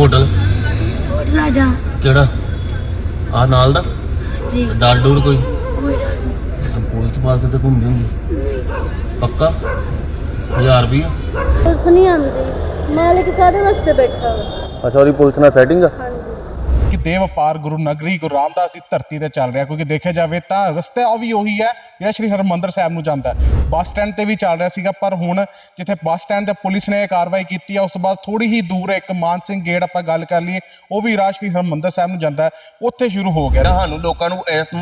Hotel? ਹੋਟਲਾ ਜਾ। ਕਿਹੜਾ? ਆ ਨਾਲ ਦਾ? ਜੀ ਡਰ ਡੂਰ ਕੋਈ? ਕੋਈ ਡਰ ਨਹੀਂ। ਪੁਲਿਸ ਪਾਲਸ ਤੇ ਘੁੰਮਦੀ ਹੁੰਦੀ। ਨਹੀਂ ਜੀ। ਪੱਕਾ? 1000 ਰੁਪਏ ਪੁਲਿਸ ਨਹੀਂ ਆਉਂਦੀ। ਮਾਲਕ ਕਾਦੇ ਵਾਸਤੇ ਬੈਠਾ ਵਾ? ਅੱਛਾ ਉਹਦੀ ਪੁਲਿਸ ਨਾਲ ਸੈਟਿੰਗ ਆ? ਕਿ ਦੇਵ ਵਪਾਰ ਗੁਰੂ ਨਗਰੀ ਗੁਰੂ ਰਾਮਦਾਸ ਦੀ ਧਰਤੀ ਤੇ ਚੱਲ ਰਿਹਾ। ਕਿਉਂਕਿ ਦੇਖਿਆ ਜਾਵੇ ਤਾਂ ਰਸਤਾ ਉਹ ਵੀ ਉਹੀ ਹੈ ਜਿਹੜਾ ਸ਼੍ਰੀ ਹਰਮੰਦਰ ਸਾਹਿਬ ਨੂੰ ਜਾਂਦਾ ਹੈ। ਬੱਸ ਸਟੈਂਡ ਤੇ ਵੀ ਚੱਲ ਰਿਹਾ ਸੀਗਾ ਪਰ ਹੁਣ ਜਿੱਥੇ ਬੱਸ ਸਟੈਂਡ ਤੇ ਪੁਲਿਸ ਨੇ ਇਹ ਕਾਰਵਾਈ ਕੀਤੀ ਹੈ ਉਸ ਤੋਂ ਬਾਅਦ ਥੋੜੀ ਹੀ ਦੂਰ ਇੱਕ ਮਾਨ ਸਿੰਘ ਗੇਟ ਆਪਾਂ ਗੱਲ ਕਰ ਲਈਏ ਉਹ ਵੀ ਰਾਜ ਸ਼੍ਰੀ ਹਰਮੰਦਰ ਸਾਹਿਬ ਨੂੰ ਜਾਂਦਾ ਉੱਥੇ ਸ਼ੁਰੂ ਹੋ ਗਿਆ ਸਾਨੂੰ ਲੋਕਾਂ ਨੂੰ ਇਸ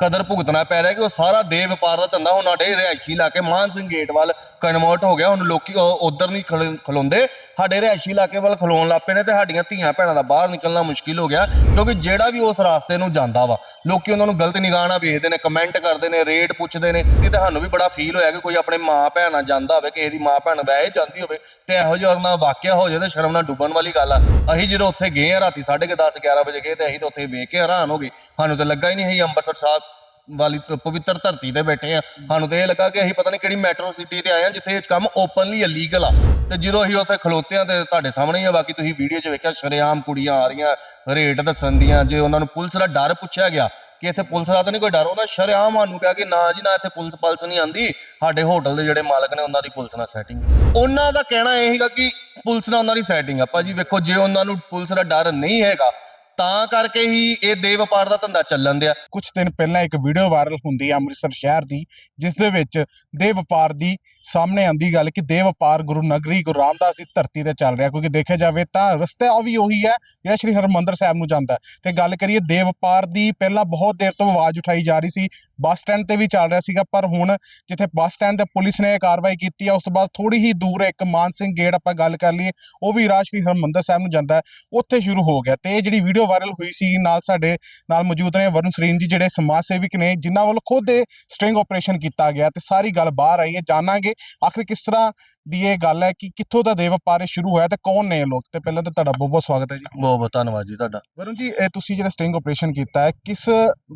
ਕਦਰ ਭੁਗਤਣਾ ਪੈ ਰਿਹਾ ਕਿ ਉਹ ਸਾਰਾ ਦੇ ਵਪਾਰ ਦਾ ਧੰਦਾ ਹੁਣ ਸਾਡੇ ਰਿਹਾਇਸ਼ੀ ਇਲਾਕੇ ਮਾਨ ਸਿੰਘ ਗੇਟ ਵੱਲ ਕਨਵਰਟ ਹੋ ਗਿਆ ਹੁਣ ਲੋਕੀ ਉਧਰ ਨਹੀਂ ਖਲ- ਖਲੋਂਦੇ ਸਾਡੇ ਰਿਹਾਇਸ਼ੀ ਇਲਾਕੇ ਵੱਲ ਖਲੋਣ ਲੱਗ ਪਏ ਨੇ ਤੇ ਸਾਡੀਆਂ ਧੀਆਂ ਭੈਣਾਂ ਦਾ ਬਾਹਰ ਨਿਕਲਣਾ ਮੁਸ਼ਕਿਲ ਹੋ ਗਿਆ ਕਿਉਂਕਿ ਜਿਹੜਾ ਵੀ ਉਸ ਰਾਸਤੇ ਨੂੰ ਜਾਂਦਾ ਵਾ ਲੋਕੀ ਉਹਨਾਂ ਨੂੰ ਗਲਤ ਨਿਗਾਹ ਨਾਲ ਵੇਖਦੇ ਨੇ ਕਮੈਂਟ ਕਰਦੇ ਨੇ ਰੇਟ ਪੁੱਛਦੇ ਨੇ ਤੇ ਸਾਨੂੰ ਵੀ ਬੜਾ ਫੀਲ ਹੋਇਆ ਕਿ ਕੋਈ ਆਪਣੇ ਮਾਂ ਭੈਣ ਨਾਲ ਜਾਂਦਾ ਹੋਵੇ, ਕਿਸੇ ਦੀ ਮਾਂ ਭੈਣ ਵੈਸੇ ਜਾਂਦੀ ਹੋਵੇ, ਤੇ ਇਹੋ ਜਿਹਾ ਨਾਲ ਵਾਕਿਆ ਹੋ ਜਾਏ ਤੇ ਸ਼ਰਮ ਨਾਲ ਡੁੱਬਣ ਵਾਲੀ ਗੱਲ ਆ। ਅਸੀਂ ਜਦੋਂ ਉੱਥੇ ਗਏ ਆ ਰਾਤੀ 10:30 11 ਵਜੇ ਗਏ ਤੇ ਅਸੀਂ ਤਾਂ ਉੱਥੇ ਵੇਖ ਕੇ ਹੈਰਾਨ ਹੋ ਗਏ। ਸਾਨੂੰ ਤਾਂ ਲੱਗਾ ਹੀ ਨਹੀਂ ਅਸੀਂ ਅੰਮ੍ਰਿਤਸਰ ਸਾਹਿਬ ਵਾਲੀ ਪਵਿੱਤਰ ਧਰਤੀ ਤੇ ਬੈਠੇ ਆ। ਸਾਨੂੰ ਤੇ ਇਹ ਲੱਗਾ ਕਿ ਅਸੀਂ ਪਤਾ ਨਹੀਂ ਕਿਹੜੀ ਮੈਟਰੋ ਸਿਟੀ ਤੇ ਆਏ ਆ ਜਿੱਥੇ ਇਹ ਕੰਮ ਓਪਨਲੀ ਇਲੀਗਲ ਆ। ਤੇ ਜਦੋਂ ਅਸੀਂ ਉੱਥੇ ਖਲੋਤੇ ਆ ਤੇ ਤੁਹਾਡੇ ਸਾਹਮਣੇ ਹੀ ਆ, ਬਾਕੀ ਤੁਸੀਂ ਵੀਡੀਓ 'ਚ ਵੇਖਿਆ, ਸ਼ਰੇਆਮ ਕੁੜੀਆਂ ਆ ਰਹੀਆਂ ਰੇਟ ਦੱਸਣ ਦੀਆਂ, ਜੇ ਉਹਨਾਂ ਨੂੰ ਪੁਲਿਸ ਦਾ ਡਰ ਪੁੱਛਿਆ ਗਿਆ ਕਿ ਇੱਥੇ ਪੁਲਿਸ ਦਾ ਤਾਂ ਨਹੀਂ ਕੋਈ ਡਰ ਉਹਨਾਂ ਸ਼ਰੇਆਮ ਸਾਨੂੰ ਕਿਹਾ ਕਿ ਨਾ ਜੀ, ਨਾ ਇੱਥੇ ਪੁਲਿਸ ਪਲਸ ਨਹੀਂ ਆਂਦੀ ਸਾਡੇ ਹੋਟਲ ਦੇ ਜਿਹੜੇ ਮਾਲਕ ਨੇ, ਉਹਨਾਂ ਦੀ ਪੁਲਿਸ ਨਾਲ ਸੈਟਿੰਗ ਉਹਨਾਂ ਦਾ ਕਹਿਣਾ ਇਹ ਹੈਗਾ ਕਿ ਪੁਲਿਸ ਨਾਲ ਉਹਨਾਂ ਦੀ ਸੈਟਿੰਗ ਆ। ਭਾਜੀ ਵੇਖੋ, ਜੇ ਉਹਨਾਂ ਨੂੰ ਪੁਲਿਸ ਦਾ ਡਰ ਨਹੀਂ ਹੈਗਾ ਤਾਂ ਕਰਕੇ ਹੀ ਇਹ ਦੇ ਵਪਾਰ ਦਾ ਧੰਦਾ ਚੱਲਣ ਦਿਆ। ਕੁਝ ਦਿਨ ਪਹਿਲਾਂ ਇੱਕ ਵੀਡੀਓ ਵਾਇਰਲ ਹੁੰਦੀ ਹੈ ਅੰਮ੍ਰਿਤਸਰ ਸ਼ਹਿਰ ਦੀ, ਜਿਸ ਦੇ ਵਿੱਚ ਦੇ ਵਪਾਰ ਦੀ ਸਾਹਮਣੇ ਆਂਦੀ ਗੱਲ ਕਿ ਦੇ ਵਪਾਰ ਗੁਰੂ ਨਗਰੀ, ਗੁਰੂ ਰਾਮਦਾਸ ਦੀ ਧਰਤੀ ਤੇ ਚੱਲ ਰਿਹਾ, ਕਿਉਂਕਿ ਦੇਖਿਆ ਜਾਵੇ ਤਾਂ ਰਸਤਾ ਵੀ ਉਹੀ ਹੈ ਜਿਹੜਾ ਸ਼੍ਰੀ ਹਰਮੰਦਰ ਸਾਹਿਬ ਨੂੰ ਜਾਂਦਾ। ਤੇ ਗੱਲ ਕਰੀਏ ਦੇ ਵਪਾਰ ਦੀ ਪਹਿਲਾਂ ਬਹੁਤ ਦੇਰ ਤੋਂ ਆਵਾਜ਼ ਉਠਾਈ ਜਾ ਰਹੀ ਸੀ, ਬੱਸ ਸਟੈਂਡ ਤੇ ਵੀ ਚੱਲ ਰਿਹਾ ਸੀਗਾ, ਪਰ ਹੁਣ ਜਿੱਥੇ ਬੱਸ ਸਟੈਂਡ ਤੇ ਪੁਲਿਸ ਨੇ ਕਾਰਵਾਈ ਕੀਤੀ ਹੈ ਉਸ ਤੋਂ ਬਾਅਦ ਥੋੜੀ ਹੀ ਦੂਰ ਇੱਕ ਮਾਨ ਸਿੰਘ ਗੇਟ ਆਪਾਂ ਗੱਲ ਕਰ ਲਈਏ, ਉਹ ਵੀ ਰਾਜ ਸ਼੍ਰੀ ਹਰਮੰਦਰ ਸਾਹਿਬ ਨੂੰ ਜਾਂਦਾ, ਉੱਥੇ ਸ਼ੁਰੂ ਹੋ ਗਿਆ। ਤੇ ਇਹ ਜਿਹੜੀ ਵੀਡੀਓ ਵਾਇਰਲ ਹੋਈ ਸੀ ਨਾਲ ਸਾਡੇ ਨਾਲ ਮੌਜੂਦ ਨੇ ਵਰੁਣ ਸਰੀਨ ਜੀ ਜਿਹੜੇ ਸਮਾਜ ਸੇਵਕ ਨੇ ਜਿਨ੍ਹਾਂ ਵੱਲੋਂ ਖੁਦ ਇਹ ਸਟ੍ਰਿੰਗ ਆਪਰੇਸ਼ਨ ਕੀਤਾ ਗਿਆ ਤੇ ਸਾਰੀ ਗੱਲ ਬਾਹਰ ਆਈ ਹੈ ਜਾਣਾਂਗੇ ਆਖਿਰ ਕਿਸ ਤਰ੍ਹਾਂ ਦੀ ਇਹ ਗੱਲ ਹੈ ਕਿ ਕਿੱਥੋਂ ਦਾ ਦੇ ਵਪਾਰ ਸ਼ੁਰੂ ਹੋਇਆ ਤੇ ਕੌਣ ਨੇ ਇਹ ਲੋਕ? ਤੇ ਪਹਿਲਾਂ ਤਾਂ ਤੁਹਾਡਾ ਬਹੁਤ ਬਹੁਤ ਸਵਾਗਤ ਹੈ ਜੀ। ਬਹੁਤ ਬਹੁਤ ਧੰਨਵਾਦ ਜੀ ਤੁਹਾਡਾ। ਵਰੁਣ ਜੀ ਇਹ ਤੁਸੀਂ ਜਿਹੜਾ ਸਟ੍ਰਿੰਗ ਆਪਰੇਸ਼ਨ ਕੀਤਾ ਹੈ ਕਿਸ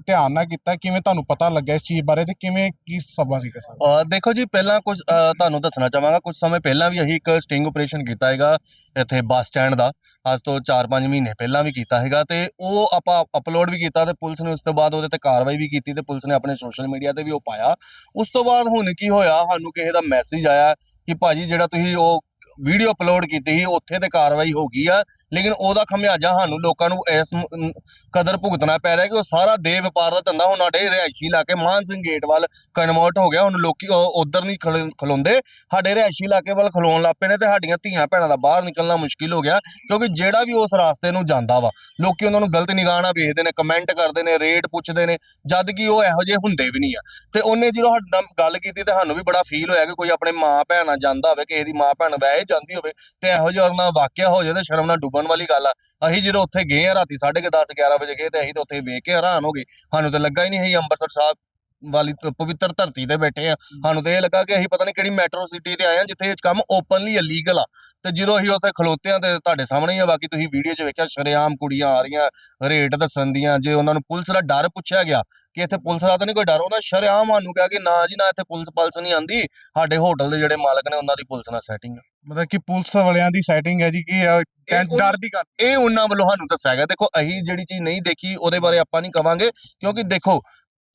ਧਿਆਨ ਨਾਲ ਕੀਤਾ ਕਿਵੇਂ ਤੁਹਾਨੂੰ ਪਤਾ ਲੱਗਿਆ ਇਸ ਚੀਜ਼ ਬਾਰੇ ਤੇ ਕਿਵੇਂ ਕੀ ਸਭਾ ਸੀ ਕਿਸਾ ਅਹ ਦੇਖੋ ਜੀ ਪਹਿਲਾਂ ਕੁਝ ਤੁਹਾਨੂੰ ਦੱਸਣਾ ਚਾਹਾਂਗਾ ਕੁਝ ਸਮੇਂ ਪਹਿਲਾਂ ਵੀ ਅਸੀਂ ਇੱਕ ਸਟਿੰਗ ਆਪਰੇਸ਼ਨ ਕੀਤਾ ਹੈਗਾ ਇੱਥੇ ਬੱਸ ਸਟੈਂਡ ਦਾ। ਅੱਜ ਤੋਂ 4-5 ਮਹੀਨੇ ਪਹਿਲਾਂ ਵੀ ਕੀਤਾ ਹੈਗਾ। ਤੇ ਉਹ ਆਪਾਂ ਅਪਲੋਡ ਵੀ ਕੀਤਾ ਤੇ ਪੁਲਿਸ ਨੇ ਉਸ ਤੋਂ ਬਾਅਦ ਉਹਦੇ ਤੇ ਕਾਰਵਾਈ ਵੀ ਕੀਤੀ ਤੇ ਪੁਲਿਸ ਨੇ ਆਪਣੇ ਸੋਸ਼ਲ ਮੀਡੀਆ ਤੇ ਵੀ ਉਹ ਪਾਇਆ। ਉਸ ਤੋਂ ਬਾਅਦ ਹੁਣ ਕੀ ਹੋਇਆ? ਸਾਨੂੰ ਕਿਸੇ ਦਾ ਮੈਸੇਜ ਆਇਆ ਕਿ ਭਾਜੀ ਜਿਹੜਾ ਤੁਸੀਂ ਉਹ ਵੀਡੀਓ ਅਪਲੋਡ ਕੀਤੀ ਸੀ, ਉੱਥੇ ਤੇ ਕਾਰਵਾਈ ਹੋ ਗਈ ਆ, ਲੇਕਿਨ ਉਹਦਾ ਖਮਿਆਜਾ ਸਾਨੂੰ ਲੋਕਾਂ ਨੂੰ ਇਸ ਮ- ਕਦਰ ਭੁਗਤਣਾ ਪੈ ਰਿਹਾ ਕਿ ਉਹ ਸਾਰਾ ਦੇ ਵਪਾਰ ਦਾ ਧੰਦਾ ਹੁਣ ਸਾਡੇ ਰਿਹਾਇਸ਼ੀ ਇਲਾਕੇ ਮਾਨ ਸਿੰਘ ਗੇਟ ਵੱਲ ਕਨਵਰਟ ਹੋ ਗਿਆ, ਹੁਣ ਲੋਕੀ ਉਧਰ ਨਹੀਂ ਖਲ- ਖਲੋਂਦੇ। ਸਾਡੇ ਰਿਹਾਇਸ਼ੀ ਇਲਾਕੇ ਵੱਲ ਖਲੋਣ ਲੱਗ ਪਏ ਨੇ ਤੇ ਸਾਡੀਆਂ ਧੀਆਂ ਭੈਣਾਂ ਦਾ ਬਾਹਰ ਨਿਕਲਣਾ ਮੁਸ਼ਕਿਲ ਹੋ ਗਿਆ, ਕਿਉਂਕਿ ਜਿਹੜਾ ਵੀ ਉਸ ਰਾਸਤੇ ਨੂੰ ਜਾਂਦਾ ਵਾ, ਲੋਕੀ ਉਹਨਾਂ ਨੂੰ ਗਲਤ ਨਿਗਾਹ ਨਾਲ ਵੇਖਦੇ ਨੇ ਕਮੈਂਟ ਕਰਦੇ ਨੇ ਰੇਟ ਪੁੱਛਦੇ ਨੇ, ਜਦ ਕਿ ਉਹ ਇਹੋ ਜਿਹੇ ਹੁੰਦੇ ਵੀ ਨਹੀਂ ਆ। ਤੇ ਉਹਨੇ ਜਦੋਂ ਸਾਡੇ ਨਾਲ ਗੱਲ ਕੀਤੀ ਤੇ ਸਾਨੂੰ ਵੀ ਬੜਾ ਫੀਲ ਹੋਇਆ ਕਿ ਕੋਈ ਆਪਣੇ ਮਾਂ ਭੈਣ ਨਾਲ ਜਾਂਦਾ ਹੋਵੇ, ਕਿਸੇ ਦੀ ਮਾਂ ਭੈਣ ਵੈ ਵੈਸੇ ਜਾਂਦੀ ਹੋਵੇ ਤੇ ਇਹੋ ਜਿਹਾ ਨਾਲ ਵਾਕਿਆ ਹੋ ਜਾਵੇ ਤਾਂ ਸ਼ਰਮ ਨਾਲ ਡੁੱਬਣ ਵਾਲੀ ਗੱਲ ਆ। ਅਸੀਂ ਜਦੋਂ ਉੱਥੇ ਗਏ ਆ ਰਾਤੀ 10:30 11 ਵਜੇ ਗਏ ਤੇ ਅਸੀਂ ਤਾਂ ਉੱਥੇ ਵੇਖ ਕੇ ਹੈਰਾਨ ਹੋ ਗਏ। ਸਾਨੂੰ ਤਾਂ ਲੱਗਾ ਹੀ ਨਹੀਂ ਅਸੀਂ ਅੰਮ੍ਰਿਤਸਰ ਸਾਹਿਬ ਵਾਲੀ ਪਵਿੱਤਰ ਧਰਤੀ ਤੇ ਬੈਠੇ ਆ। ਸਾਨੂੰ ਤੇ ਇਹ ਲੱਗਾ ਕਿ ਅਸੀਂ ਪਤਾ ਨਹੀਂ ਕਿਹੜੀ ਮੈਟਰੋ ਸਿਟੀ ਤੇ ਆਏ ਆ ਜਿੱਥੇ ਇਹ ਕੰਮ ਓਪਨਲੀ ਇਲੀਗਲ ਆ। ਤੇ ਜਦੋਂ ਅਸੀਂ ਉੱਥੇ ਖਲੋਤੇ ਆ ਤੇ ਤੁਹਾਡੇ ਸਾਹਮਣੇ ਹੀ ਆ ਬਾਕੀ ਤੁਸੀਂ ਵੀਡੀਓ 'ਚ ਵੇਖਿਆ ਸ਼ਰੇਆਮ ਕੁੜੀਆਂ ਆ ਰਹੀਆਂ ਰੇਟ ਦੱਸਣ ਦੀਆਂ ਜੇ ਉਹਨਾਂ ਨੂੰ ਪੁਲਿਸ ਦਾ ਡਰ ਪੁੱਛਿਆ ਗਿਆ ਕਿ ਇੱਥੇ ਪੁਲਿਸ ਦਾ ਤਾਂ ਨਹੀਂ ਕੋਈ ਡਰ ਉਹਨਾਂ ਸ਼ਰੇਆਮ ਸਾਨੂੰ ਕਿਹਾ ਕਿ ਨਾ ਜੀ ਨਾ ਇੱਥੇ ਪੁਲਿਸ ਪਲਸ ਨਹੀਂ ਆਂਦੀ ਸਾਡੇ ਹੋਟਲ ਦੇ ਜਿਹੜੇ ਮਾਲਕ ਨੇ ਉਹਨਾਂ ਦੀ ਪੁਲਿਸ ਨਾਲ ਸੈਟਿੰਗ ਮਤਲਬ ਕਿ ਪੁਲਿਸ ਵਾਲਿਆਂ ਦੀ ਸੈਟਿੰਗ ਹੈ ਜੀ ਕਿ ਇਹ ਡਰ ਦੀ ਗੱਲ। ਇਹ ਉਹਨਾਂ ਵੱਲੋਂ ਸਾਨੂੰ ਦੱਸਿਆ ਗਿਆ। ਦੇਖੋ ਅਸੀਂ ਜਿਹੜੀ ਚੀਜ਼ ਨਹੀਂ ਦੇਖੀ ਉਹਦੇ ਬਾਰੇ ਆਪਾਂ ਨਹੀਂ ਕਵਾਂਗੇ ਕਿਉਂਕਿ ਦੇਖੋ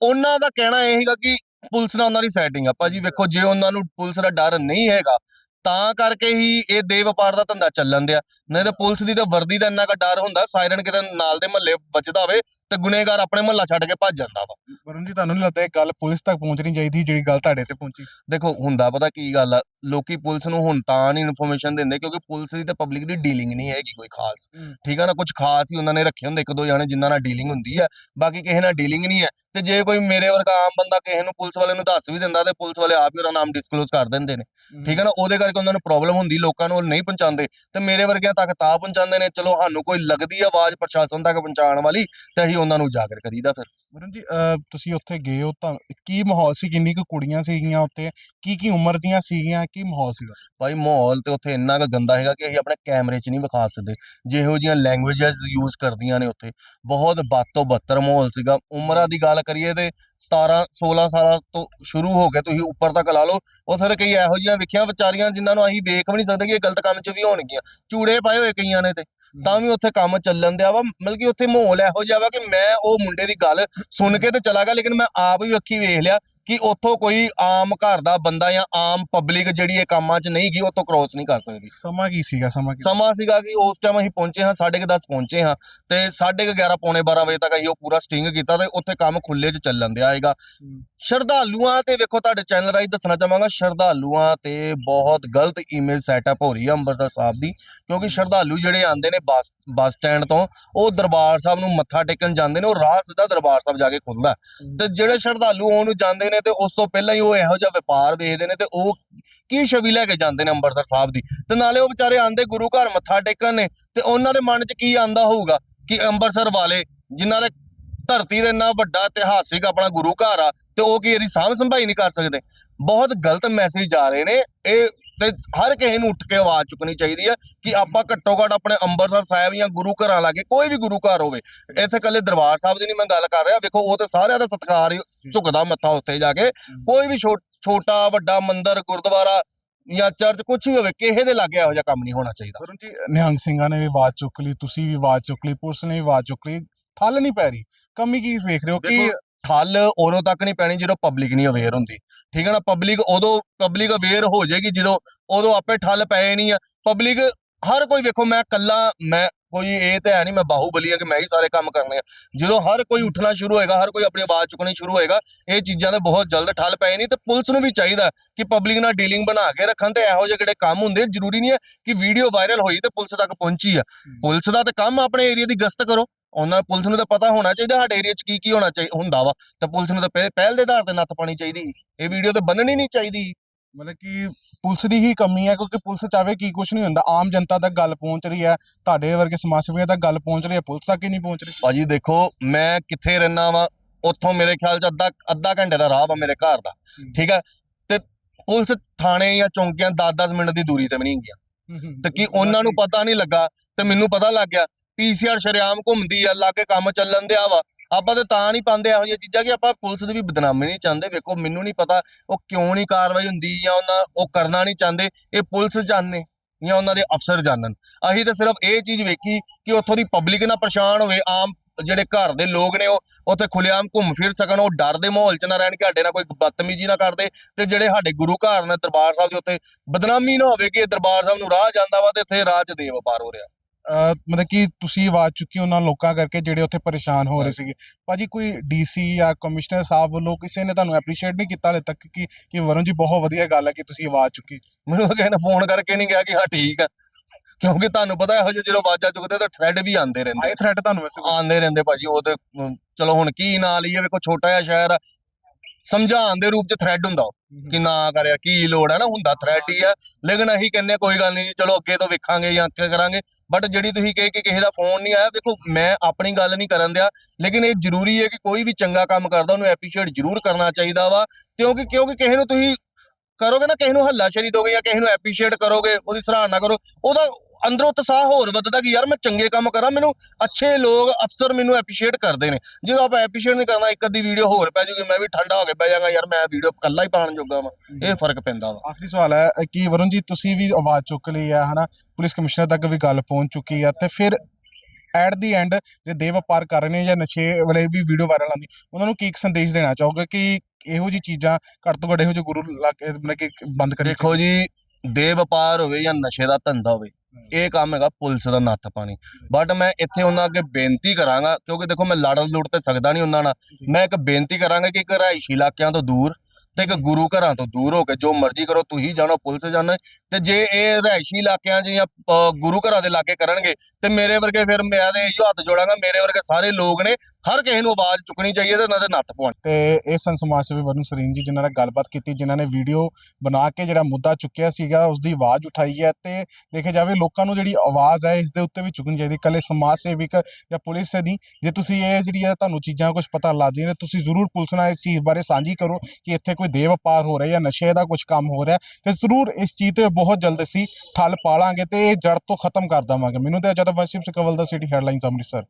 ਉਹਨਾਂ ਦਾ ਕਹਿਣਾ ਇਹ ਹੈਗਾ ਕਿ ਪੁਲਿਸ ਨਾਲ ਉਹਨਾਂ ਦੀ ਸੈਟਿੰਗ ਆ। ਭਾਜੀ ਵੇਖੋ ਜੇ ਉਹਨਾਂ ਨੂੰ ਪੁਲਿਸ ਦਾ ਡਰ ਨਹੀਂ ਹੈਗਾ ਤਾਂ ਕਰਕੇ ਹੀ ਇਹ ਦੇ ਵਪਾਰ ਦਾ ਧੰਦਾ ਚੱਲਣ ਦਿਆ। ਨਹੀਂ ਤਾਂ ਪੁਲਿਸ ਦੀ ਤਾਂ ਵਰਦੀ ਦਾ ਇੰਨਾ ਕੁ ਡਰ ਹੁੰਦਾ ਸਾਇਰਨ ਕਿਤੇ ਨਾਲ ਦੇ ਮਹੱਲੇ ਵੱਜਦਾ ਹੋਵੇ ਤੇ ਗੁਨੇਗਾਰ ਆਪਣੇ ਮਹੱਲਾ ਛੱਡ ਕੇ ਭੱਜ ਜਾਂਦਾ ਵਾ। ਵਰੁਣ ਜੀ ਤੁਹਾਨੂੰ ਨਹੀਂ ਲੱਗਦਾ ਇਹ ਗੱਲ ਪੁਲਿਸ ਤੱਕ ਪਹੁੰਚਣੀ ਚਾਹੀਦੀ ਜਿਹੜੀ ਗੱਲ ਤੁਹਾਡੇ ਤੇ ਪਹੁੰਚੀ? ਦੇਖੋ ਹੁੰਦਾ ਪਤਾ ਕੀ ਗੱਲ ਆ ਲੋਕੀ ਪੁਲਿਸ ਨੂੰ ਹੁਣ ਤਾਂ ਨਹੀਂ ਇਨਫੋਰਮੇਸ਼ਨ ਦਿੰਦੇ ਕਿਉਂਕਿ ਪੁਲਿਸ ਦੀ ਤੇ ਪਬਲਿਕ ਦੀ ਡੀਲਿੰਗ ਨਹੀਂ ਹੈਗੀ ਕੋਈ ਖਾਸ। ਠੀਕ ਆ ਨਾ ਕੁਝ ਖਾਸ ਹੀ ਉਹਨਾਂ ਨੇ ਰੱਖੇ ਹੁੰਦੇ ਇੱਕ ਦੋ ਜਾਣੇ ਜਿਨ੍ਹਾਂ ਨਾਲ ਡੀਲਿੰਗ ਹੁੰਦੀ ਹੈ ਬਾਕੀ ਕਿਸੇ ਨਾਲ ਡੀਲਿੰਗ ਨਹੀਂ ਹੈ। ਤੇ ਜੇ ਕੋਈ ਮੇਰੇ ਵਰਗਾ ਆਮ ਬੰਦਾ ਕਿਸੇ ਨੂੰ ਪੁਲਿਸ ਵਾਲੇ ਨੂੰ ਦੱਸ ਵੀ ਦਿੰਦਾ ਤੇ ਪੁਲਿਸ ਵਾਲੇ ਆਪ ਹੀ ਉਹਦਾ ਨਾਮ ਡਿਸਕਲੋਜ਼ ਕਰ ਦਿੰਦੇ ਨੇ। ਠੀਕ ਹੈ ਨਾ ਉਹਦੇ ਕਰਕੇ ਉਹਨਾਂ ਨੂੰ ਪ੍ਰੋਬਲਮ ਹੁੰਦੀ ਲੋਕਾਂ ਨੂੰ ਉਹ ਨਹੀਂ ਪਹੁੰਚਾਉਂਦੇ। ਤੇ ਮੇਰੇ ਵਰਗਿਆਂ ਤੱਕ ਤਾਂ ਪਹੁੰਚਾਉਂਦੇ ਨੇ ਚਲੋ ਸਾਨੂੰ ਕੋਈ ਲੱਗਦੀ ਆ ਆਵਾਜ਼ ਪ੍ਰਸ਼ਾਸਨ ਤੱਕ ਪਹੁੰਚਾਉਣ ਵਾਲੀ ਤੇ ਅਸੀਂ ਉਹਨਾਂ ਨੂੰ ਉਜਾਗਰ ਕਰੀਦਾ ਫਿਰ। ਵਰੁਣ ਜੀ ਅਹ, ਤੁਸੀਂ ਉੱਥੇ ਗਏ ਹੋ ਤਾਂ ਕੀ ਮਾਹੌਲ ਸੀ? ਕਿੰਨੀ ਕੁ ਕੁੜੀਆਂ ਸੀਗੀਆਂ ਉੱਤੇ ਕੀ ਕੀ ਉਮਰ ਦੀਆਂ ਸੀਗੀਆਂ? ਕੀ ਮਾਹੌਲ ਸੀਗਾ? ਭਾਈ ਮਾਹੌਲ ਤੇ ਉੱਥੇ ਇੰਨਾ ਕੁ ਗੰਦਾ ਹੈਗਾ ਕਿ ਅਸੀਂ ਆਪਣੇ ਕੈਮਰੇ 'ਚ ਨਹੀਂ ਵਿਖਾ ਸਕਦੇ। ਜਿਹੋ ਜੀਆਂ ਲੈਂਗੁਏਜਸ ਯੂਜ਼ ਕਰਦੀਆਂ ਨੇ ਉੱਥੇ। ਬਹੁਤ ਬਦ ਤੋਂ ਬੱਤਰ ਮਾਹੌਲ ਸੀਗਾ। ਉਮਰਾਂ ਦੀ ਗੱਲ ਕਰੀਏ ਤੇ 17 16 ਸਾਲਾਂ ਤੋਂ ਸ਼ੁਰੂ ਹੋ ਕੇ ਤੁਸੀਂ ਉੱਪਰ ਤੱਕ ਲਾ ਲਓ ਉੱਥੇ ਤੇ ਕਈ ਇਹੋ ਜੀਆਂ ਵਿਖੀਆਂ ਵਿਚਾਰੀਆਂ ਜਿਨ੍ਹਾਂ ਨੂੰ ਅਸੀਂ ਵੇਖ ਵੀ ਨਹੀਂ ਸਕਦੇ ਕਿ ਇਹ ਗਲਤ ਕੰਮ 'ਚ ਵੀ ਹੋਣਗੀਆਂ। ਚੂੜੇ ਪਾਏ ਹੋਏ ਕਈਆਂ ਨੇ ਤੇ। ਤਾਂ ਵੀ ਉੱਥੇ ਕੰਮ ਚੱਲਣ ਦਿਆ ਵਾ, ਮਤਲਬ ਕਿ ਉੱਥੇ ਮਾਹੌਲ ਇਹੋ ਜਿਹਾ ਵਾ ਕਿ ਮੈਂ ਉਹ ਮੁੰਡੇ ਦੀ ਗੱਲ ਸੁਣ ਕੇ ਤੇ ਚਲਾ ਗਿਆ, ਲੇਕਿਨ ਮੈਂ ਆਪ ਵੀ ਅੱਖੀ ਵੇਖ ਲਿਆ ਕਿ ਉੱਥੋਂ ਕੋਈ ਆਮ ਘਰ ਦਾ ਬੰਦਾ ਜਾਂ ਆਮ ਪਬਲਿਕ ਜਿਹੜੀ ਇਹ ਕੰਮਾਂ 'ਚ ਨਹੀਂ ਗਈ ਉੱਥੋਂ ਕ੍ਰੋਸ ਨਹੀਂ ਕਰ ਸਕਦੀ। ਸਮਾਂ ਕੀ ਸੀਗਾ? ਸਮਾਂ ਕੀ? ਸਮਾਂ ਸੀਗਾ ਕਿ ਉਸ ਟਾਈਮ ਅਸੀਂ ਪਹੁੰਚੇ ਹਾਂ 10:30 ਪਹੁੰਚੇ ਹਾਂ ਤੇ 11:30 ਪੌਣੇ 12 ਵਜੇ ਤੱਕ ਅਸੀਂ ਉਹ ਪੂਰਾ ਸਟਿੰਗ ਕੀਤਾ ਤੇ ਉੱਥੇ ਕੰਮ ਖੁੱਲੇ 'ਚ ਚੱਲਣ ਦਿਆ ਹੈਗਾ ਸ਼ਰਧਾਲੂਆਂ ਤੇ ਵੇਖੋ ਤੁਹਾਡੇ ਚੈਨਲ ਰਾਹੀਂ ਦੱਸਣਾ ਚਾਹਾਂਗਾ ਸ਼ਰਧਾਲੂਆਂ ਤੇ ਬਹੁਤ ਗਲਤ ਈਮੇਲ ਸੈਟਅਪ ਹੋ ਰਹੀ ਹੈ ਅੰਮ੍ਰਿਤਸਰ ਸਾਹਿਬ ਦੀ ਕਿਉਂਕਿ ਸ਼ਰਧਾਲੂ ਜਿਹੜੇ ਆਉਂਦੇ ਨੇ ਬੱਸ ਬੱਸ ਸਟੈਂਡ ਤੋਂ ਉਹ ਦਰਬਾਰ ਸਾਹਿਬ ਨੂੰ ਮੱਥਾ ਟੇਕਣ ਜਾਂਦੇ ਨੇ ਉਹ ਰਾਹ ਸਿੱਧਾ ਦਰਬਾਰ ਸਾਹਿਬ ਜਾ ਕੇ ਖੁੱਲਦਾ। ਤੇ ਜਿਹੜੇ ਸ਼ਰਧਾਲੂ ਉਹਨੂੰ ਜਾਂਦੇ ਨੇ ਤੇ ਉਸ ਤੋਂ ਪਹਿਲਾਂ ਹੀ ਉਹ ਇਹੋ ਜਿਹਾ ਵਪਾਰ ਵੇਚਦੇ ਨੇ ਤੇ ਉਹ ਕੀ ਛਵੀ ਲੈ ਕੇ ਜਾਂਦੇ ਨੇ ਅੰਮ੍ਰਿਤਸਰ ਸਾਹਿਬ ਦੀ? ਤੇ ਨਾਲੇ ਉਹ ਵਿਚਾਰੇ ਆਂਦੇ ਗੁਰੂ ਘਰ ਮੱਥਾ ਟੇਕਣ ਨੇ ਤੇ ਉਹਨਾਂ ਦੇ ਮਨ 'ਚ ਕੀ ਆਂਦਾ ਹੋਊਗਾ ਕਿ ਅੰਮ੍ਰਿਤਸਰ ਵਾਲੇ ਜਿਨ੍ਹਾਂ ਦੇ ਧਰਤੀ ਦੇ ਇੰਨਾ ਵੱਡਾ ਇਤਿਹਾਸਿਕ ਆਪਣਾ ਗੁਰੂ ਘਰ ਆ ਤੇ ਉਹ ਕੀ ਇਹਦੀ ਸਾਂਭ ਸੰਭਾਈ ਨਹੀਂ ਕਰ ਸਕਦੇ? ਬਹੁਤ ਗਲਤ ਮੈਸੇਜ ਜਾ ਰਹੇ ਨੇ। ਇਹ ਤੇ ਹਰ ਕਿਸੇ ਨੂੰ ਉੱਠ ਕੇ ਆਵਾਜ਼ ਚੁੱਕਣੀ ਚਾਹੀਦੀ ਹੈ ਕਿ ਆਪਾਂ ਘੱਟੋ ਘੱਟ ਆਪਣੇ ਅੰਮ੍ਰਿਤਸਰ ਸਾਹਿਬ ਜਾਂ ਗੁਰੂ ਘਰਾਂ ਲਾਗੇ ਕੋਈ ਵੀ ਗੁਰੂ ਘਰ ਹੋਵੇ ਇੱਥੇ ਕੱਲੇ ਦਰਬਾਰ ਸਾਹਿਬ ਦੀ ਨਹੀਂ ਮੈਂ ਗੱਲ ਕਰ ਰਿਹਾ ਵੇਖੋ ਉਹ ਤੇ ਸਾਰਿਆਂ ਦਾ ਸਤਿਕਾਰ ਝੁਕਦਾ ਮੱਥਾ ਉੱਤੇ ਜਾ ਕੇ ਕੋਈ ਵੀ ਛੋਟਾ ਵੱਡਾ ਮੰਦਿਰ ਗੁਰਦੁਆਰਾ ਜਾਂ ਚਰਚ ਕੁਝ ਵੀ ਹੋਵੇ ਕਿਸੇ ਦੇ ਲਾਗੇ ਇਹੋ ਜਿਹਾ ਕੰਮ ਨਹੀਂ ਹੋਣਾ ਚਾਹੀਦਾ। ਵਰੁਣ ਜੀ ਨਿਹੰਗ ਸਿੰਘਾਂ ਨੇ ਵੀ ਆਵਾਜ਼ ਚੁੱਕ ਲਈ ਤੁਸੀਂ ਵੀ ਆਵਾਜ਼ ਚੁੱਕ ਲਈ ਪੁਲਿਸ ਨੇ ਵੀ ਆਵਾਜ਼ ਚੁੱਕ ਲਈ ਥੱਲ ਨਹੀਂ ਪੈ ਰਹੀ। ਕਮੀ ਕੀ ਵੇਖ ਰਹੇ ਹੋ? ਕਿ ਠੱਲ ਉਦੋਂ ਤੱਕ ਨਹੀਂ ਪੈਣੀ ਜਦੋਂ ਪਬਲਿਕ ਨਹੀਂ ਅਵੇਅਰ ਹੁੰਦੀ। ਠੀਕ ਹੈ ਨਾ? ਪਬਲਿਕ ਉਦੋਂ ਪਬਲਿਕ ਅਵੇਅਰ ਹੋ ਜਾਏਗੀ ਜਦੋਂ ਉਦੋਂ ਆਪੇ ਠੱਲ ਪਏ ਨਹੀਂ ਆ। ਪਬਲਿਕ ਹਰ ਕੋਈ ਵੇਖੋ, ਮੈਂ ਕੱਲਾ ਮੈਂ ਕੋਈ ਇਹ ਤੇ ਹੈ ਨਹੀਂ ਮੈਂ ਬਾਹੂਬਲੀ ਆ ਕਿ ਮੈਂ ਹੀ ਸਾਰੇ ਕੰਮ ਕਰਨੇ ਆ। ਜਦੋਂ ਹਰ ਕੋਈ ਉੱਠਣਾ ਸ਼ੁਰੂ ਹੋਏਗਾ ਹਰ ਕੋਈ ਆਪਣੀ ਆਵਾਜ਼ ਚੁੱਕਣੀ ਸ਼ੁਰੂ ਹੋਏਗਾ ਇਹ ਚੀਜ਼ਾਂ ਦੇ ਬਹੁਤ ਜਲਦ ਠੱਲ ਪੈ ਨਹੀਂ ਤੇ ਪੁਲਿਸ ਨੂੰ ਵੀ ਚਾਹੀਦਾ ਕਿ ਪਬਲਿਕ ਨਾਲ ਡੀਲਿੰਗ ਬਣਾ ਕੇ ਰੱਖਣ ਤੇ ਇਹੋ ਜਿਹੇ ਜਿਹੜੇ ਕੰਮ ਹੁੰਦੇ ਜ਼ਰੂਰੀ ਨਹੀਂ ਹੈ ਕਿ ਵੀਡੀਓ ਵਾਇਰਲ ਹੋਈ ਤੇ ਪੁਲਿਸ ਤੱਕ ਪਹੁੰਚੀ ਆ। ਪੁਲਿਸ ਦਾ ਤੇ ਕੰਮ ਆਪਣੇ ਏਰੀਆ ਦੀ ਗਸ਼ਤ ਕਰੋ। ਉਹਨਾਂ ਪੁਲਿਸ ਨੂੰ ਤਾਂ ਪਤਾ ਹੋਣਾ ਚਾਹੀਦਾ ਸਾਡੇ ਏਰੀਆ 'ਚ ਕੀ ਕੀ ਹੋਣਾ ਚਾਹੀਦਾ ਹੁੰਦਾ ਵਾ। ਤਾਂ ਪੁਲਿਸ ਨੂੰ ਤਾਂ ਪਹਿ- ਪਹਿਲ ਦੇ ਆਧਾਰ ਤੇ ਨੱਥ ਪਾਣੀ ਚਾਹੀਦੀ। ਇਹ ਵੀਡੀਓ ਤੇ ਬੰਨਣੀ ਨਹੀਂ ਚਾਹੀਦੀ। ਮਤਲਬ ਕਿ ਪੁਲਿਸ ਦੀ ਹੀ ਕਮੀ ਹੈ ਕਿਉਂਕਿ ਪੁਲਿਸ ਚਾਵੇ ਕੀ ਕੁਝ ਨਹੀਂ ਹੁੰਦਾ ਆਮ ਜਨਤਾ ਤੱਕ ਗੱਲ ਪਹੁੰਚ ਰਹੀ ਹੈ ਤੁਹਾਡੇ ਵਰਗੇ ਸਮਾਜ ਸੇਵੀਆਂ ਤੱਕ ਗੱਲ ਪਹੁੰਚ ਰਹੀ ਹੈ ਪੁਲਿਸ ਤੱਕ ਹੀ ਨਹੀਂ ਪਹੁੰਚ ਰਹੀ। ਭਾਜੀ ਦੇਖੋ ਮੈਂ ਕਿੱਥੇ ਰਹਿਣਾ ਵਾ ਉੱਥੋਂ ਮੇਰੇ ਖਿਆਲ 'ਚ ਅੱਧਾ ਅੱਧਾ ਘੰਟੇ ਦਾ ਰਾਹ ਵਾ ਮੇਰੇ ਘਰ ਦਾ ਠੀਕ ਹੈ? ਤੇ ਪੁਲਿਸ ਥਾਣੇ ਜਾਂ ਚੌਂਕੀਆਂ 10-10 ਮਿੰਟ ਦੀ ਦੂਰੀ ਤੇ ਵੀ ਨਹੀਂ ਗਈਆਂ। ਤੇ ਕੀ ਉਹਨਾਂ ਨੂੰ ਪਤਾ ਨਹੀਂ ਲੱਗਾ ਤੇ ਮੈਨੂੰ ਪਤਾ ਲੱਗ ਗਿਆ ਪੀਸੀਆਰ ਸ਼ਰਿਆਮ ਘੁੰਮਦੀ ਆ ਲਾਗੇ ਕੰਮ ਚੱਲਣ ਦਿਆ ਵਾ। ਆਪਾਂ ਤੇ ਤਾਂ ਨਹੀਂ ਪਾਉਂਦੇ ਇਹੋ ਜਿਹੀਆਂ ਚੀਜ਼ਾਂ ਕਿ ਆਪਾਂ ਪੁਲਿਸ ਦੀ ਵੀ ਬਦਨਾਮੀ ਨਹੀਂ ਚਾਹੁੰਦੇ। ਵੇਖੋ, ਮੈਨੂੰ ਨਹੀਂ ਪਤਾ ਉਹ ਕਿਉਂ ਨਹੀਂ ਕਾਰਵਾਈ ਹੁੰਦੀ ਜਾਂ ਉਹਨਾਂ ਉਹ ਕਰਨਾ ਨਹੀਂ ਚਾਹੁੰਦੇ। ਇਹ ਪੁਲਿਸ ਜਾਣੇ ਜਾਂ ਉਹਨਾਂ ਦੇ ਅਫਸਰ ਜਾਣਨ। ਅਸੀਂ ਤਾਂ ਸਿਰਫ ਇਹ ਚੀਜ਼ ਵੇਖੀ ਕਿ ਉੱਥੋਂ ਦੀ ਪਬਲਿਕ ਨਾ ਪਰੇਸ਼ਾਨ ਹੋਵੇ। ਆਮ ਜਿਹੜੇ ਘਰ ਦੇ ਲੋਕ ਨੇ ਉਹ, ਉੱਥੇ ਖੁੱਲੇਆਮ ਘੁੰਮ ਫਿਰ ਸਕਣ। ਉਹ ਡਰ ਦੇ ਮਾਹੌਲ 'ਚ ਨਾ ਰਹਿਣ ਕਿ ਸਾਡੇ ਨਾਲ ਕੋਈ ਬਦਤਮੀਜ਼ੀ ਨਾ ਕਰਦੇ ਤੇ ਜਿਹੜੇ ਸਾਡੇ ਗੁਰੂ ਘਰ ਨੇ ਦਰਬਾਰ ਸਾਹਿਬ ਦੇ ਉੱਤੇ ਬਦਨਾਮੀ ਨਾ ਹੋਵੇ ਕਿ ਇਹ ਦਰਬਾਰ ਸਾਹਿਬ ਨੂੰ ਰਾਹ ਜਾਂਦਾ ਵਾ ਤੇ ਇੱਥੇ ਰਾਹ 'ਚ ਦੇ ਵਪਾਰ ਹੋ ਰਿਹਾ। ਮਤਲਬ ਕਿ ਤੁਸੀਂ ਆਵਾਜ਼ ਚੁੱਕੀ ਉਹਨਾਂ ਲੋਕਾਂ ਕਰਕੇ ਜਿਹੜੇ ਉੱਥੇ ਪਰੇਸ਼ਾਨ ਹੋ ਰਹੇ ਸੀਗੇ। ਭਾਜੀ ਕੋਈ ਡੀਸੀ ਜਾਂ ਕਮਿਸ਼ਨਰ ਸਾਹਿਬ ਵੱਲੋਂ ਕਿਸੇ ਨੇ ਤੁਹਾਨੂੰ ਐਪਰੀਸ਼ੀਏਟ ਨਹੀਂ ਕੀਤਾ ਹਲੇ ਤੱਕ ਕਿ ਕਿ ਵਰੁਣ ਜੀ ਬਹੁਤ ਵਧੀਆ ਗੱਲ ਹੈ ਕਿ ਤੁਸੀਂ ਆਵਾਜ਼ ਚੁੱਕੀ। ਮੈਨੂੰ ਤਾਂ ਨੇ ਫੋਨ ਕਰਕੇ ਨਹੀਂ ਕਿਹਾ ਕਿ ਹਾਂ ਠੀਕ ਆ ਕਿਉਂਕਿ ਤੁਹਾਨੂੰ ਪਤਾ ਇਹੋ ਜਿਹੇ ਜਦੋਂ ਆਵਾਜ਼ਾਂ ਚੁੱਕਦੇ ਤਾਂ ਥ੍ਰੈਡ ਵੀ ਆਉਂਦੇ ਰਹਿੰਦੇ। ਆਏ ਥ੍ਰੈਟ ਤੁਹਾਨੂੰ ਵੈਸੇ ਆਉਂਦੇ ਰਹਿੰਦੇ ਭਾਜੀ ਉਹ ਤੇ ਚਲੋ ਹੁਣ ਕੀ ਨਾਂ ਲਈਏ ਵੇਖੋ ਛੋਟਾ ਜਿਹਾ ਸ਼ਹਿਰ ਆ ਸਮਝਾਉਣ ਦੇ ਰੂਪ ਚ ਥ੍ਰੈਡ ਹੁੰਦਾ ਉਹ ਕਿ ਨਾ ਕਰਿਆ ਕੀ ਲੋੜ ਹੈ ਨਾ ਹੁੰਦਾ ਥ੍ਰੈਡ ਹੀ ਆ ਲੇਕਿਨ ਅਸੀਂ ਕਹਿੰਦੇ ਹਾਂ, ਕੋਈ ਗੱਲ ਨਹੀਂ ਚਲੋ ਅੱਗੇ ਤੋਂ ਵੇਖਾਂਗੇ ਜਾਂ ਅੱਗੇ ਕਰਾਂਗੇ। ਬਟ ਜਿਹੜੀ ਤੁਸੀਂ ਕਹੇ ਕਿ ਕਿਸੇ ਦਾ ਫੋਨ ਨਹੀਂ ਆਇਆ ਦੇਖੋ ਮੈਂ ਆਪਣੀ ਗੱਲ ਨਹੀਂ ਕਰਨ ਦਿਆ। ਲੇਕਿਨ ਇਹ ਜ਼ਰੂਰੀ ਹੈ ਕਿ ਕੋਈ ਵੀ ਚੰਗਾ ਕੰਮ ਕਰਦਾ ਉਹਨੂੰ ਐਪਰੀਸ਼ੀਏਟ ਜ਼ਰੂਰ ਕਰਨਾ ਚਾਹੀਦਾ ਵਾ। ਕਿਉਂਕਿ ਕਿਉਂਕਿ ਕਿਸੇ ਨੂੰ ਤੁਸੀਂ ਕਰੋਗੇ ਨਾ ਕਿਸੇ ਨੂੰ ਹੱਲਾਸ਼ੇਰੀ ਦੋਗੇ ਜਾਂ ਕਿਸੇ ਨੂੰ ਐਪਰੀਸ਼ੀਏਟ ਕਰੋਗੇ ਉਹਦੀ ਸਰਾਹਨਾ ਕਰੋ ਉਹਦਾ ਅੰਦਰੋਂ ਉਤਸ਼ਾਹ ਹੋਰ ਵੱਧਦਾ ਕਿ ਯਾਰ ਮੈਂ ਚੰਗੇ ਕੰਮ ਕਰਾਂ ਮੈਨੂੰ ਅੱਛੇ ਲੋਕ ਅਫਸਰ ਮੈਨੂੰ ਐਪਰੀਸ਼ੀਏਟ ਕਰਦੇ ਨੇ। ਜਦੋਂ ਆਪਾਂ ਐਪਰੀਸ਼ੀਏਟ ਨਹੀਂ ਕਰਨਾ ਇੱਕ ਅੱਧੀ ਵੀਡੀਓ ਹੋਰ ਪੈ ਜੂਗੀ ਮੈਂ ਵੀ ਠੰਡਾ ਹੋ ਕੇ ਬਹਿ ਜਾਗਾ ਯਾਰ ਮੈਂ ਵੀਡੀਓ ਕੱਲਾ ਹੀ ਪਾਣ ਜੋਗਾ ਵਾਂ। ਇਹ ਫ਼ਰਕ ਪੈਂਦਾ ਵਾ। ਆਖਰੀ ਸਵਾਲ ਹੈ ਕਿ ਵਰੁਣ ਜੀ ਤੁਸੀਂ ਵੀ ਆਵਾਜ਼ ਚੁੱਕ ਲਈ ਹੈ ਹਨਾ? ਪੁਲਿਸ ਕਮਿਸ਼ਨਰ ਤੱਕ ਵੀ ਗੱਲ ਪਹੁੰਚ ਚੁੱਕੀ ਹੈ ਤੇ ਫਿਰ ਐਟ ਦੀ ਐਂਡ ਜੇ ਦੇ ਵਪਾਰ ਕਰ ਰਹੇ ਨੇ ਜਾਂ ਨਸ਼ੇ ਵਾਲੇ ਵੀ ਵੀਡੀਓ ਵਾਇਰਲ ਆਉਂਦੀ ਉਹਨਾਂ ਨੂੰ ਕੀ ਇੱਕ ਸੰਦੇਸ਼ ਦੇਣਾ ਚਾਹੋਗੇ ਕਿ ਇਹੋ ਜੀ ਚੀਜ਼ਾਂ ਘੱਟ ਤੋਂ ਘੱਟ ਇਹੋ ਜਿਹੇ ਗੁਰੂ ਲਾ ਕੇ ਮਤਲਬ ਕਿ ਬੰਦ ਕਰੀ ਦੇਖੋ ਜੀ ਦੇ ਵਪਾਰ ਹੋਵੇ ਜਾਂ ਨਸ਼ੇ ਦਾ ਧੰਦਾ ਹੋਵੇ ਇਹ ਕੰਮ ਹੈਗਾ ਪੁਲਿਸ ਦਾ ਨੱਥ ਪਾਣੀ। ਬਟ ਮੈਂ ਇੱਥੇ ਉਹਨਾਂ ਅੱਗੇ ਬੇਨਤੀ ਕਰਾਂਗਾ ਕਿਉਂਕਿ ਦੇਖੋ ਮੈਂ ਲੜ ਲੁੜ ਤੇ ਸਕਦਾ ਨਹੀਂ ਉਹਨਾਂ ਨਾਲ। ਮੈਂ ਇੱਕ ਬੇਨਤੀ ਕਰਾਂਗਾ ਕਿ ਇੱਕ ਰਿਹਾਇਸ਼ੀ ਇਲਾਕਿਆਂ ਤੋਂ ਦੂਰ ਤੇ ਇੱਕ ਗੁਰੂ ਘਰਾਂ ਤੋਂ ਦੂਰ ਹੋ ਕੇ ਜੋ ਮਰਜ਼ੀ ਕਰੋ, ਤੁਸੀਂ ਜਾਣੋ ਪੁਲਿਸ ਜਾਣਾ ਤੇ ਜੇ ਇਹ ਰਿਹਾਇਸ਼ੀ ਇਲਾਕਿਆਂ 'ਚ ਜਾਂ ਗੁਰੂ ਘਰਾਂ ਦੇ ਲਾਗੇ ਕਰਨਗੇ, ਤੇ ਮੇਰੇ ਵਰਗੇ ਫਿਰ ਮੈਂ ਤੇ ਇਹੋ ਹੱਥ ਜੋੜਾਂਗਾ, ਮੇਰੇ ਵਰਗੇ ਸਾਰੇ ਲੋਕ ਨੇ, ਹਰ ਕਿਸੇ ਨੂੰ ਆਵਾਜ਼ ਚੁੱਕਣੀ ਚਾਹੀਏ ਤੇ ਉਹਨਾਂ ਦੇ ਨੱਥ ਪਾਉਣ ਤੇ ਇਹ ਸੰ ਸੇਵੀ ਵਰੁਣ ਸਰੀਨ ਜੀ ਜਿਨ੍ਹਾਂ ਨਾਲ ਗੱਲਬਾਤ ਕੀਤੀ, ਜਿਨ੍ਹਾਂ ਨੇ ਵੀਡੀਓ ਬਣਾ ਕੇ ਜਿਹੜਾ ਮੁੱਦਾ ਚੁੱਕਿਆ ਸੀਗਾ ਉਸ ਦੀ ਆਵਾਜ਼ ਉਠਾਈ ਹੈ ਤੇ ਦੇਖਿਆ ਜਾਵੇ ਲੋਕਾਂ ਨੂੰ ਜਿਹੜੀ ਆਵਾਜ਼ ਹੈ, ਇਸ ਦੇ ਉੱਤੇ ਵੀ ਚੁੱਕਣੀ ਚਾਹੀਦੀ। ਕੱਲੇ ਸਮਾਜ ਸੇਵਿਕ ਜਾਂ ਪੁਲਿਸ ਦੀ ਜੇ ਤੁਸੀਂ ਇਹ ਜਿਹੜੀ ਹੈ ਤੁਹਾਨੂੰ ਚੀਜ਼ਾਂ ਕੁਝ ਪਤਾ ਲੱਗਦੀਆਂ ਨੇ ਤੁਸੀਂ ਜ਼ਰੂਰ ਪੁਲਿਸ ਨਾਲ ਇਸ ਚੀਜ਼ ਬਾਰੇ ਸਾਂਝੀ ਕਰੋ ਕਿ ਇੱਥੇ ਕੋਈ ਦੇਹ ਵਪਾਰ ਹੋ ਰਿਹਾ ਜਾਂ ਨਸ਼ੇ ਦਾ ਕੁਝ ਕੰਮ ਹੋ ਰਿਹਾ ਤੇ ਜ਼ਰੂਰ ਇਸ ਚੀਜ਼ ਤੇ ਬਹੁਤ ਜਲਦ ਅਸੀਂ ਠੱਲ ਪਾਲਾਂਗੇ ਤੇ ਇਹ ਜੜ ਤੋਂ ਖਤਮ ਕਰ ਦੇਵਾਂਗੇ। ਮੈਨੂੰ ਤਾਂ ਜਦ ਵਸਿਮ ਕਵਲ ਦਾ ਸਿਟੀ ਹੈਡਲਾਈਨਸ ਅੰਮ੍ਰਿਤਸਰ